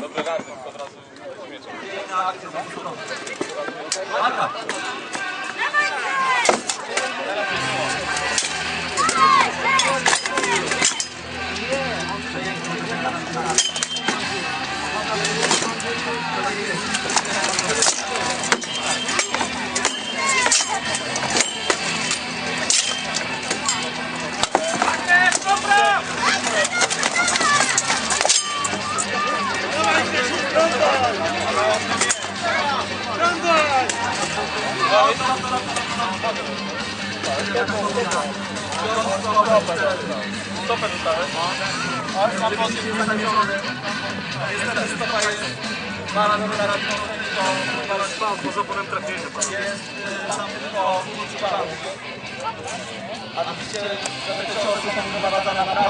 Dobry ranek, od razu śmiecie. Stopę dostałem. A pozyw ustawiony. Niestety stopa jest raz to dwa razy bo z oporem trafienia. Jest y, tam tylko A widzicie, że te ciosy są wprowadzane na prawo.